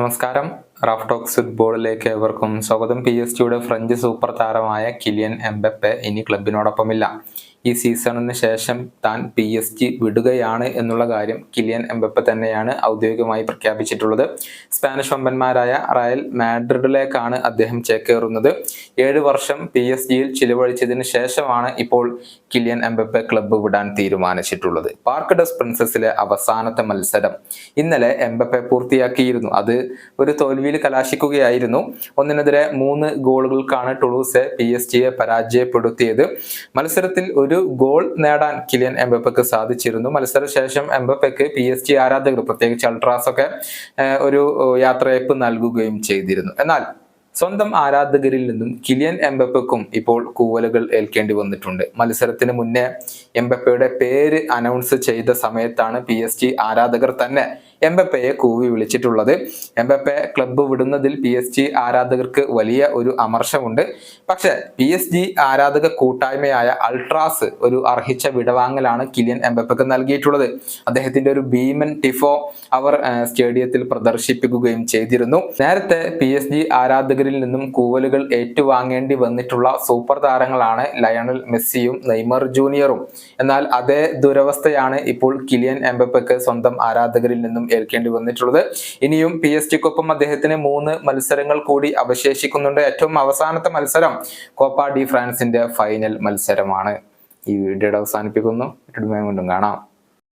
നമസ്കാരം. Raf talks ഫുട്ബോളിലേക്ക് ഏവർക്കും സ്വാഗതം. പി എസ് ജിയുടെ ഫ്രഞ്ച് സൂപ്പർ താരമായ കിലിയൻ എംബപ്പെ ഇനി ക്ലബിനോടൊപ്പമില്ല. ഈ സീസണിന് ശേഷം താൻ പി എസ് ജി വിടുകയാണ് എന്നുള്ള കാര്യം കിലിയൻ എംബപ്പ തന്നെയാണ് ഔദ്യോഗികമായി പ്രഖ്യാപിച്ചിട്ടുള്ളത്. സ്പാനിഷ് വമ്പന്മാരായ റയൽ മാഡ്രിഡിലേക്കാണ് അദ്ദേഹം ചേക്കേറുന്നത്. ഏഴ് വർഷം പി എസ് ജിയിൽ ചിലവഴിച്ചതിന് ശേഷമാണ് ഇപ്പോൾ കിലിയൻ എംബപ്പെ ക്ലബ്ബ് വിടാൻ തീരുമാനിച്ചിട്ടുള്ളത്. പാർക്ക് ഡസ് പ്രിൻസസിലെ അവസാനത്തെ മത്സരം ഇന്നലെ എംബപ്പെ പൂർത്തിയാക്കിയിരുന്നു. അത് ഒരു തോൽവിയിൽ കലാശിക്കുകയായിരുന്നു. ഒന്നിനെതിരെ മൂന്ന് ഗോളുകൾക്കാണ് ടുളൂസെ പി എസ് ജിയെ പരാജയപ്പെടുത്തിയത്. മത്സരത്തിൽ ഒരു ഗോൾ നേടാൻ കിലിയൻ എംബപ്പക്ക് സാധിച്ചിരുന്നു. മത്സരശേഷം എംബപ്പയ്ക്ക് പി എസ് ജി ആരാധകർ പ്രത്യേകിച്ച് അൾട്രാസ് ഒക്കെ ഒരു യാത്രയപ്പ് നൽകുകയും ചെയ്തിരുന്നു. എന്നാൽ സ്വന്തം ആരാധകരിൽ നിന്നും കിലിയൻ എംബപ്പക്കും ഇപ്പോൾ കൂവലുകൾ ഏൽക്കേണ്ടി വന്നിട്ടുണ്ട്. മത്സരത്തിന് മുന്നേ എംബപ്പയുടെ പേര് അനൗൺസ് ചെയ്ത സമയത്താണ് പി എസ് ജി ആരാധകർ തന്നെ എംബപ്പയെ കൂവി വിളിച്ചിട്ടുള്ളത്. എംബപ്പെ ക്ലബ്ബ് വിടുന്നതിൽ പി എസ് ജി ആരാധകർക്ക് വലിയ ഒരു അമർഷമുണ്ട്. പക്ഷെ പി എസ് ജി ആരാധക കൂട്ടായ്മയായ അൾട്രാസ് ഒരു അർഹിച്ച വിടവാങ്ങലാണ് കിലിയൻ എംബപ്പക്ക് നൽകിയിട്ടുള്ളത്. അദ്ദേഹത്തിന്റെ ഒരു ഭീമൻ ടിഫോ അവർ സ്റ്റേഡിയത്തിൽ പ്രദർശിപ്പിക്കുകയും ചെയ്തിരുന്നു. നേരത്തെ പി എസ് ജി ആരാധകരിൽ നിന്നും കൂവലുകൾ ഏറ്റുവാങ്ങേണ്ടി വന്നിട്ടുള്ള സൂപ്പർ താരങ്ങളാണ് ലയണൽ മെസ്സിയും നെയ്മർ ജൂനിയറും. എന്നാൽ അതേ ദുരവസ്ഥയാണ് ഇപ്പോൾ കിലിയൻ എംബപ്പയ്ക്ക് സ്വന്തം ആരാധകരിൽ നിന്നും ഏൽക്കേണ്ടി വന്നിട്ടുള്ളത്. ഇനിയും പി എസ് ടിക്കൊപ്പം അദ്ദേഹത്തിന് മൂന്ന് മത്സരങ്ങൾ കൂടി അവശേഷിക്കുന്നുണ്ട്. ഏറ്റവും അവസാനത്തെ മത്സരം കോപ്പ ഡി ഫ്രാൻസിന്റെ ഫൈനൽ മത്സരമാണ്. ഈ വീഡിയോയുടെ അവസാനിപ്പിക്കുന്നു. കാണാം.